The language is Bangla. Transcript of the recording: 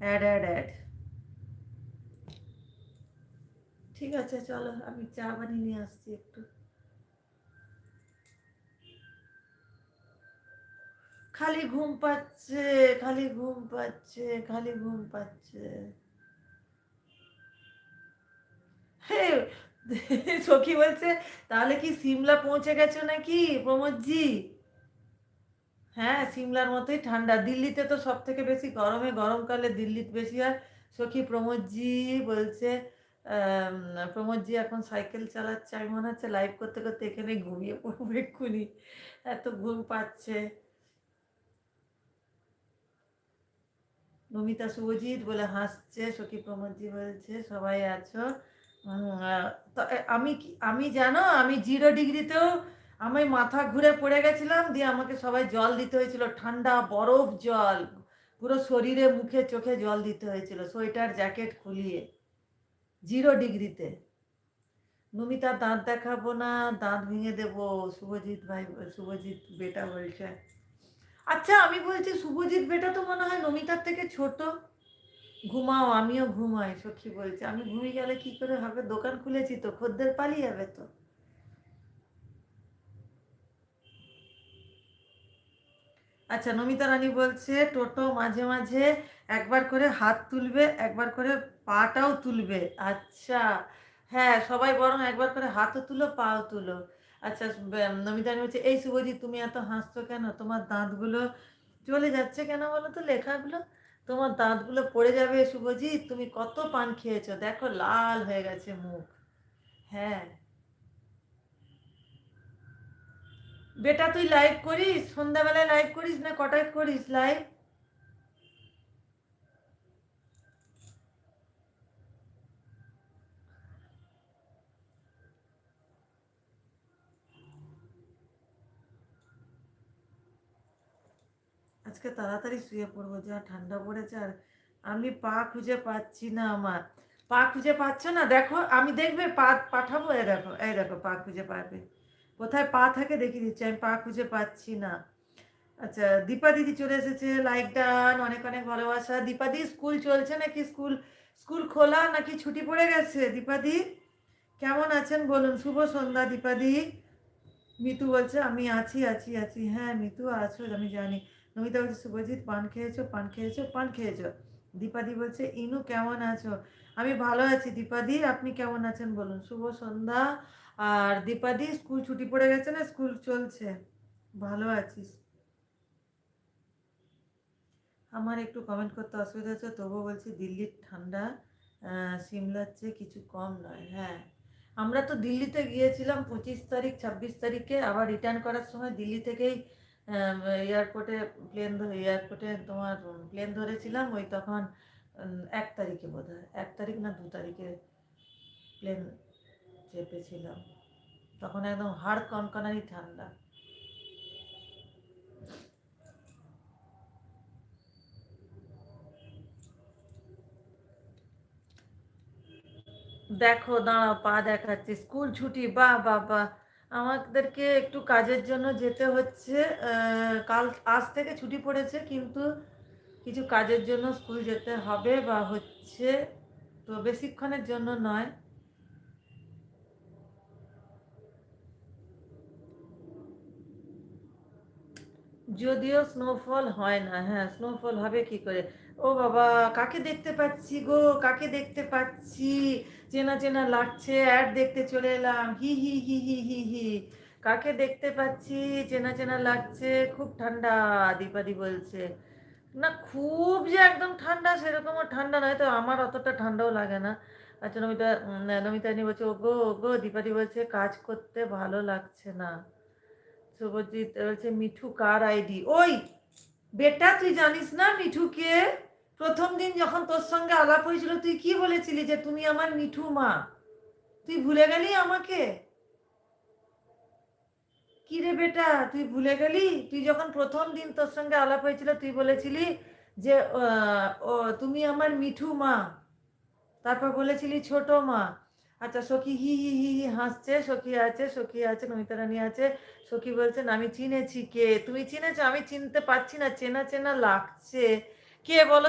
অ্যাড অ্যাড অ্যাড ঠিক আছে, চলো, আমি চা বানিয়ে নিয়ে আসছি একটু। খালি ঘুম পাচ্ছে, খালি ঘুম পাচ্ছে, খালি ঘুম পাচ্ছে। সখী বলছে, তাহলে কি সিমলা পৌঁছে গেছো নাকি, প্রমোদজি? হ্যাঁ সিমলার মতোই ঠান্ডা। দিল্লিতে তো সব থেকে বেশি গরমে, গরমকালে দিল্লিতে বেশি হয়। সখী প্রমোদজি বলছে প্রমোদজি এখন সাইকেল চালাচ্ছে। আমি মনে হচ্ছে লাইভ করতে করতে এখানে ঘুমিয়ে পড়ব এক্ষুনি। এত ঘুম পাচ্ছে। নমিতা শুভজিৎ বলে হাসছে, সখী প্রমোদজি বলছে, সবাই আছো। আমি আমি জানো, আমি জিরো ডিগ্রিতেও আমি মাথা ঘুরে পড়ে গেছিলাম, দিয়ে আমাকে সবাই জল দিতে হয়েছিল, ঠান্ডা বরফ জল, পুরো শরীরে, মুখে, চোখে জল দিতে হয়েছিল, সোয়েটার, জ্যাকেট খুলিয়ে, জিরো ডিগ্রিতে। নমিতা, দাঁত দেখাবো না, দাঁত ভেঙে দেবো, শুভজিৎ ভাই, শুভজিৎ বেটা বলছে। আচ্ছা আমি বলছি শুভজিৎ বেটা তো মনে হয় নমিতার থেকে ছোট। ঘুমাও, আমিও ঘুমাই, সখী বলছে। আমি ঘুমিয়ে গেলে কি করে হবে? দোকান খুলেছি তো, খদ্দের পালিয়ে যাবে তো। আচ্ছা নমিতা রানী বলছে, টোটো মাঝে মাঝে একবার করে হাত তুলবে, একবার করে পাটাও তুলবে। আচ্ছা হ্যাঁ সবাই বরং একবার করে হাতও তুলো, পাও তুলো। আচ্ছা নমিতা রানী বলছে, এই শুভজিৎ, তুমি এত হাসছো কেন? তোমার দাঁতগুলো চলে যাচ্ছে কেন বলো তো লেখাগুলো? তোমার দাঁতগুলো পড়ে যাবে শুভজিৎ, তুমি কত পান খেয়েছো? দেখো, লাল হয়ে গেছে মুখ। হ্যাঁ। বেটা তুই লাইভ করিস? সন্ধ্যাবেলায় লাইভ করিস না কটায় করিস লাইভ আজকে তাড়াতাড়ি শুয়ে পড়ব, যা ঠান্ডা পড়েছে আর আমি পা খুঁজে পাচ্ছি না আমার। পা খুঁজে পাচ্ছ না? দেখো, আমি দেখবে পা পাঠাবো? এই দেখো এই দেখো, পা খুঁজে পাবে। কোথায় পা থাকে দেখিয়ে দিচ্ছি, আমি পা খুঁজে পাচ্ছি না। আচ্ছা দীপা দিদি চলে এসেছে লাইক ডান অনেক অনেক ভালোবাসা। দীপা দি স্কুল চলছে নাকি স্কুল স্কুল খোলা নাকি ছুটি পড়ে গেছে? দীপাদি কেমন আছেন বলুন? শুভ সন্ধ্যা দীপাদি মিতু বলছে, আমি আছি আছি আছি। হ্যাঁ মিতু আছো, আমি জানি। নমিতা বলছে, শুভজিৎ, পান খেয়েছো পান খেয়েছো পান খেয়েছো। দীপাদি বলছে, ইনু কেমন আছো? আমি ভালো আছি দীপাদি, আপনি কেমন আছেন বলুন। শুভ সন্ধ্যা। আর দীপাদি, স্কুল ছুটি পড়ে গেছে না? স্কুল চলছে। ভালো আছিস আমার একটু কমেন্ট করতে অসুবিধা হচ্ছে, তবুও বলছি দিল্লির ঠান্ডা সিমলার চেয়ে কিছু কম নয়। হ্যাঁ আমরা তো দিল্লিতে গিয়েছিলাম পঁচিশ তারিখ, ছাব্বিশ তারিখে, আবার রিটার্ন করার সময় দিল্লি থেকেই এয়ারপোর্টে প্লেন এয়ারপোর্টে তোমার প্লেন ধরেছিলাম, ওই তখন এক তারিখে বোধ হয় এক তারিখ না দু তারিখে প্লেন চেপেছিলাম। তখন একদম হাড় কনকনানি ঠান্ডা। দেখো, দাঁড়াও, পা দেখাচ্ছি। স্কুল ছুটি, বাহ বাহ বাহ। আমাদেরকে একটু কাজের জন্য যেতে হচ্ছে। কাল, আজ থেকে ছুটি পড়েছে, কিন্তু কিছু কাজের জন্য স্কুল যেতে হবে বা হচ্ছে, তো বেশিক্ষণের জন্য নয়। যদিও স্নোফল হয় না হ্যাঁ স্নোফল হবে কি করে? ও বাবা, কাকে দেখতে পাচ্ছি গো? কাকে দেখতে পাচ্ছি? চেনা চেনা লাগছে অ্যাড দেখতে চলে এলাম, হি হি হি হি হি হি। কাকে দেখতে পাচ্ছি? চেনা চেনা লাগছে, খুব ঠান্ডা, দীপাদি বলছে। না, খুব যে একদম ঠান্ডা সেরকমও ঠান্ডা নয়, তো আমার অতটা ঠান্ডাও লাগে না। আচ্ছা নমিতা নমিতানি বলছে ও গো গো দীপাদি বলছে, কাজ করতে ভালো লাগছে না। শুভজিৎ বলছে, মিঠু কার আইডি? ওই, বেটা, তুই জানিস না মিঠুকে? প্রথম দিন যখন তোর সঙ্গে আলাপ হয়েছিল, তুই কি বলেছিলি যে তুমি আমার মিঠু মা? তুই ভুলে গেলি আমাকে? কি রে বেটা, তুই ভুলে গেলি? তুই যখন প্রথম দিন তোর সঙ্গে আলাপ হয়েছিল, তুই বলেছিলি যে ও, তুমি আমার মিঠু মা। তারপর বলেছিলি ছোট মা। আচ্ছা সখী হি হি হি হি, হাসছে, সখী আছে সখী আছে, নমিতা রানী আছে। সখী বলছেন আমি চিনেছি কে? তুমি চিনেছো? আমি চিনতে পারছি না, চেনা চেনা লাগছে। কে বলো?